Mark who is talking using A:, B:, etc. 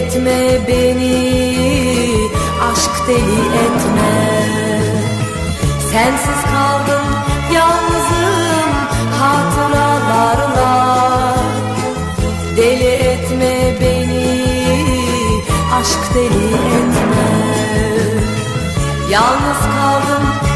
A: etme beni Aşk deli etme. Sensiz kaldım yalnızım hatıralarla. Deli etme beni aşk deli etme. Yalnız kaldım